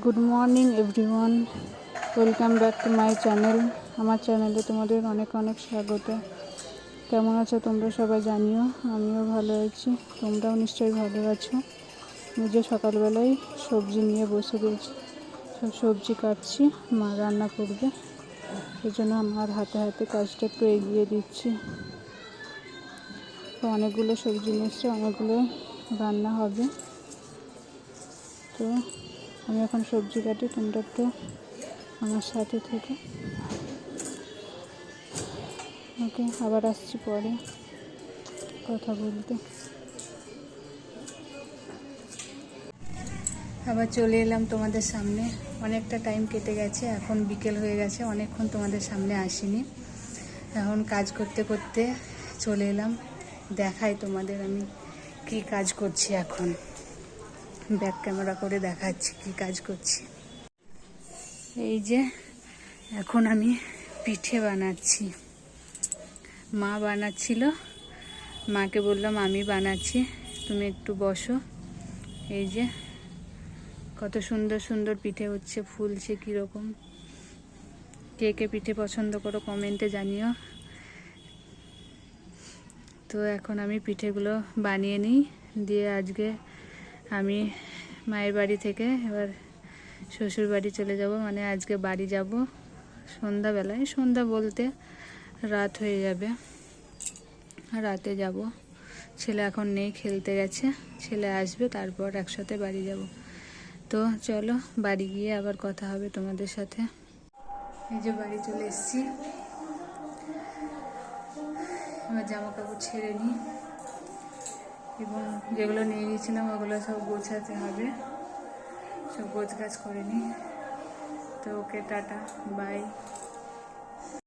Good morning everyone welcome back to my channel আমার চ্যানেলে তোমাদের অনেক অনেক স্বাগত। কেমন আছো তোমরা সবাই জানিও? আমিও ভালো আছি। তোমরাও নিশ্চয়ই ভালো আছো। নিজে সকালবেলায় সবজি নিয়ে বসে রয়েছি। সব সবজি কাটছি, মা রান্না করবে। জন্য আমার হাতে হাতে কাজটা একটু এগিয়ে দিচ্ছি। তো অনেকগুলো সবজি এসছে, অনেকগুলো রান্না হবে। তো আমি এখন সবজি কাটি, তোমরা একটু আমার সাথে থেকে। ওকে, আবার আসছি পরে কথা বলতে। আবার চলে এলাম তোমাদের সামনে। অনেকটা টাইম কেটে গেছে, এখন বিকেল হয়ে গেছে, অনেকক্ষণ তোমাদের সামনে আসিনি। এখন কাজ করতে করতে চলে এলাম, দেখাই তোমাদের আমি কি কাজ করছি এখন। ব্যাক ক্যামেরা করে দেখাচ্ছি কি কাজ করছি। এই যে, এখন আমি পিঠে বানাচ্ছি। মা বানাচ্ছিল, মাকে বললাম, আমি বানাচ্ছি, তুমি একটু বসো। এই যে, কত সুন্দর সুন্দর পিঠে হচ্ছে, ফুলছে কীরকম। কে কে পিঠে পছন্দ করো কমেন্টে জানিও। তো এখন আমি পিঠেগুলো বানিয়ে নিই, দিয়ে আজকে আমি মায়ের বাড়ি থেকে এবার শ্বশুর বাড়ি চলে যাব মানে আজকে বাড়ি যাব সন্ধ্যাবেলায়। সন্ধ্যা বলতে রাত হয়ে যাবে। রাতে যাব। ছেলে এখন নেই, খেলতে গেছে। ছেলে আসবে, তারপর একসাথে বাড়ি যাব। তো চলো, বাড়ি গিয়ে আবার কথা হবে তোমাদের সাথে। এই যে বাড়ি চলে এসেছি। এবার জামা কাপড় ছেড়ে নিই। এবং যেগুলো নিয়ে গেছিলাম, ওগুলো সব গোছাতে হবে। সব গোছ গাছ করে নিই তো ওকে টাটা, বাই।